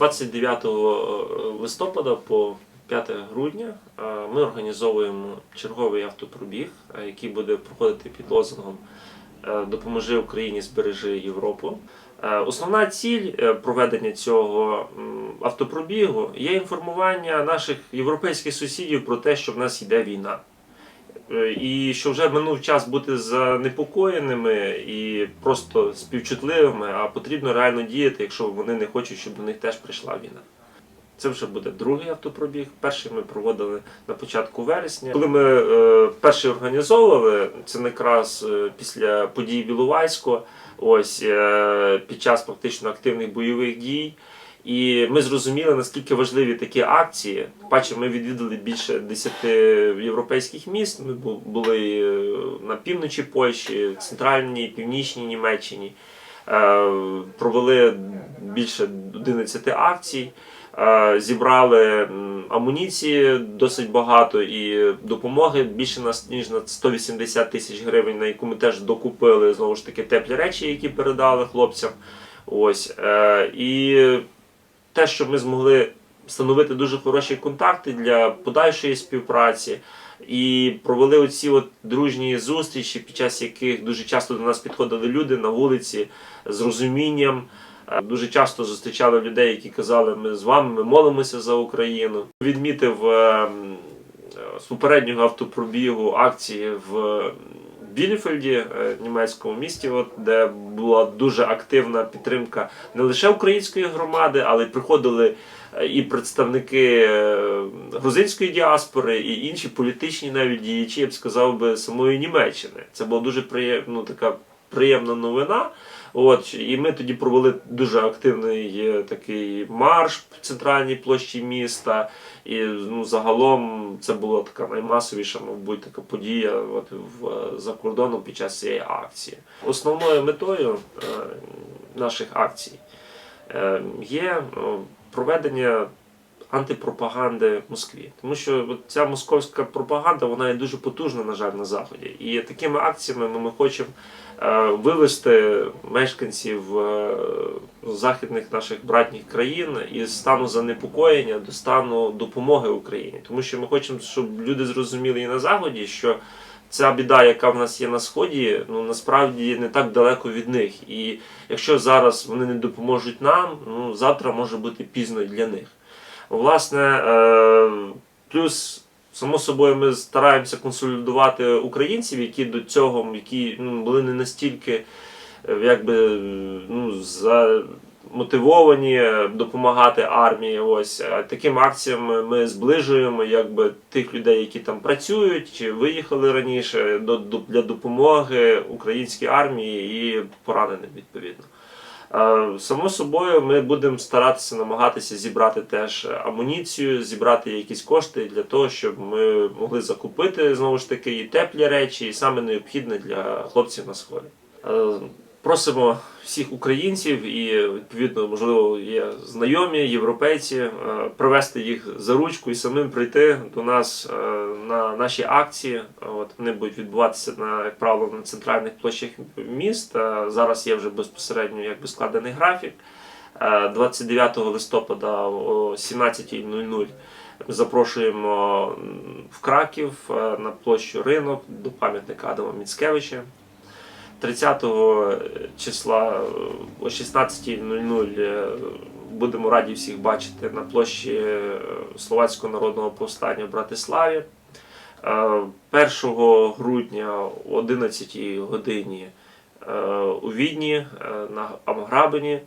29 листопада по 5 грудня е, ми організовуємо черговий автопробіг, е, який буде проходити під лозунгом е, Допоможи Україні збережи Європу. Е, Основна ціль е, проведення цього автопробігу є інформування наших європейських сусідів про те, що в нас йде війна. Е, І що вже минув час бути занепокоєними і просто співчутливими, а потрібно реально діяти, якщо вони не хочуть, щоб до них теж прийшла війна. Це вже буде другий автопробіг. Перший ми проводили на початку вересня. Коли ми е, перший організовували, це якраз е, після подій Біловайського, ось під час практично активних бойових дій. І ми зрозуміли, наскільки важливі такі акції. Бачимо, ми відвідали більше 10 європейських міст. Ми були е, на півночі Польщі, центральній, північній Німеччині. Е, Провели більше 11 акцій. Е, Зібрали амуніції досить багато і допомоги більше на ніж на 180 тисяч гривень, на яку ми теж докупили знову ж таки теплі речі, які передали хлопцям. Ось і те, що ми змогли встановити дуже хороші контакти для подальшої співпраці. І провели оці от дружні зустрічі, під час яких дуже часто до нас підходили люди на вулиці з розумінням. Е, Дуже часто зустрічали людей, які казали, ми з вами, ми молимося за Україну. Відмітив е, м, е, з попереднього автопробігу акції в Біліфельді, е, німецькому місті, от, де була дуже активна підтримка не лише української громади, але й приходили е, і представники е, грузинської діаспори, і інші політичні навіть діячі, я б сказав би, самої Німеччини. Це була дуже приємна, ну, така приємна новина. От, і ми тоді провели дуже активний е, такий марш в центральній площі міста. І ну, загалом це була така наймасовіша, мабуть, така подія от, в, за кордоном під час цієї акції. Основною метою е, наших акцій е, є проведення антипропаганди Москві. Тому що ця московська пропаганда вона є дуже потужна, на жаль, на Заході. І такими акціями ми, ми хочемо е, вивести мешканців е, західних наших братніх країн із стану занепокоєння до стану допомоги Україні. Тому що ми хочемо, щоб люди зрозуміли і на Заході, що ця біда, яка в нас є на сході, ну насправді не так далеко від них. І якщо зараз вони не допоможуть нам, ну завтра може бути пізно для них. Власне, е, плюс, само собою, ми стараємося консолідувати українців, які до цього які ну, були не настільки е, якби, ну, замотивовані допомагати армії. Ось такими акціями ми зближуємо якби, тих людей, які там працюють чи виїхали раніше до, для допомоги українській армії і пораненим відповідно. Е, Само собою, ми будемо старатися намагатися зібрати теж амуніцію, зібрати якісь кошти для того, щоб ми могли закупити знову ж таки і теплі речі, і саме необхідне для хлопців на сході. Е, Просимо всіх українців і відповідно, можливо, є знайомі європейці, е, привести їх за ручку і самим прийти до нас е, на наші акції. От вони будуть відбуватися на як правило на центральних площах міст. Е, Зараз є вже безпосередньо якби складений графік. Е, 29 листопада о 17.00 ми запрошуємо в Краків е, на площу ринок до пам'ятника Адама Міцкевича. 30 числа е, о 16.00 е, будемо раді всіх бачити на площі е, Словацького народного повстання в Братиславі. Е, 1 грудня о 11 годині е, у Відні е, на Амграбені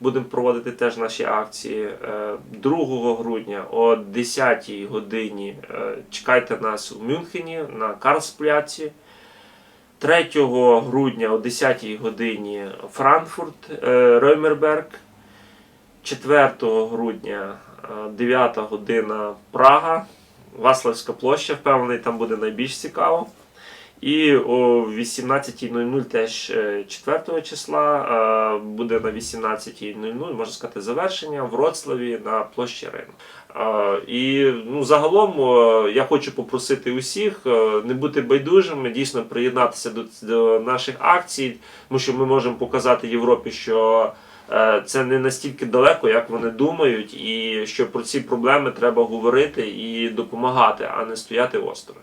будемо проводити теж наші акції. Е, 2 грудня о 10 годині е, чекайте нас у Мюнхені на Карлспляці. 3 грудня о 10 годині Франкфурт, е, Роймерберг. 4 грудня е, 9 година Прага, Ваславська площа, впевнений, там буде найбільш цікаво. І о 18.00 теж е, 4 числа е, буде на 18.00, можна сказати, завершення в Вроцлаві на площі Ринок. Е, І ну, загалом е, я хочу попросити усіх е, не бути байдужими, дійсно приєднатися до, до наших акцій, тому що ми можемо показати Європі, що е, це не настільки далеко, як вони думають, і що про ці проблеми треба говорити і допомагати, а не стояти осторонь.